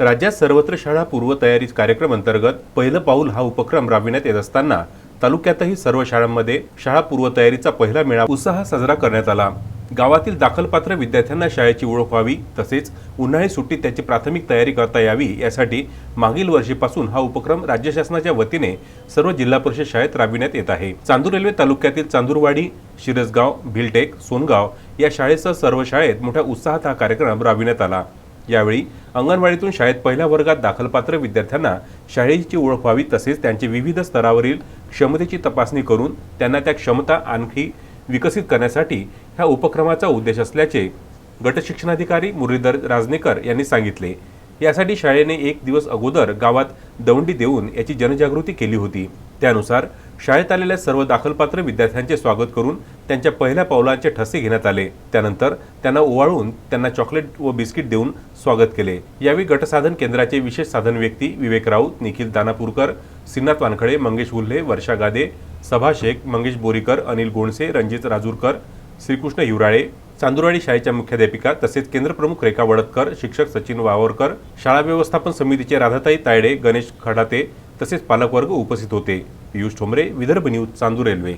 राज्यात सर्वत्र शाळा पूर्वतयारी कार्यक्रम अंतर्गत पहिलं पाऊल हा उपक्रम राबविण्यात येत असताना तालुक्यातही सर्व शाळांमध्ये शाळा पूर्वतयारीचा पहिला मेळावा उत्साह साजरा करण्यात आला. गावातील दाखलपात्र विद्यार्थ्यांना शाळेची ओळख व्हावी तसेच उन्हाळी सुट्टीत त्याची प्राथमिक तयारी करता यावी यासाठी मागील वर्षीपासून हा उपक्रम राज्य शासनाच्या वतीने सर्व जिल्हा परिषद शाळेत राबविण्यात येत आहे. चांदूर रेल्वे तालुक्यातील चांदूरवाडी शिरसगाव भिलटेक सोनगाव या शाळेसह सर्व शाळेत मोठ्या उत्साहात हा कार्यक्रम राबविण्यात आला. यावेळी अंगणवाडीतून शाळेत पहिल्या वर्गात दाखलपात्र विद्यार्थ्यांना शाळेची ओळख व्हावी तसेच त्यांची विविध स्तरावरील क्षमतेची तपासणी करून त्यांना त्या क्षमता आणखी विकसित करण्यासाठी ह्या उपक्रमाचा उद्देश असल्याचे गटशिक्षणाधिकारी मुरलीधर राजनेकर यांनी सांगितले. यासाठी शाळेने एक दिवस अगोदर गावात दवंडी देऊन याची जनजागृती केली होती. त्यानुसार शाळेत आलेल्या सर्व दाखलपात्र विद्यार्थ्यांचे स्वागत करून त्यांच्या पहिल्या पावलांचे ठसे घेण्यात आले. त्यानंतर त्यांना ओवाळून त्यांना चॉकलेट व बिस्किट देऊन स्वागत केले. यावेळी गटसाधन केंद्राचे विशेष साधन व्यक्ती विवेक राऊत निखिल दानापूरकर सिन्नाथ वानखडे मंगेश उल्हे वर्षा गादे सभा शेख मंगेश बोरीकर अनिल गोणसे रणजित राजूरकर श्रीकृष्ण युराळे चांदुरवाडी शाळेच्या मुख्याध्यापिका तसेच केंद्रप्रमुख रेखा वडतकर शिक्षक सचिन वावरकर शाळा व्यवस्थापन समितीचे राधाताई तायडे गणेश खडाते तसेच पालकवर्ग उपस्थित होते. Piyush Thombare Vidarbha news Chandur railway.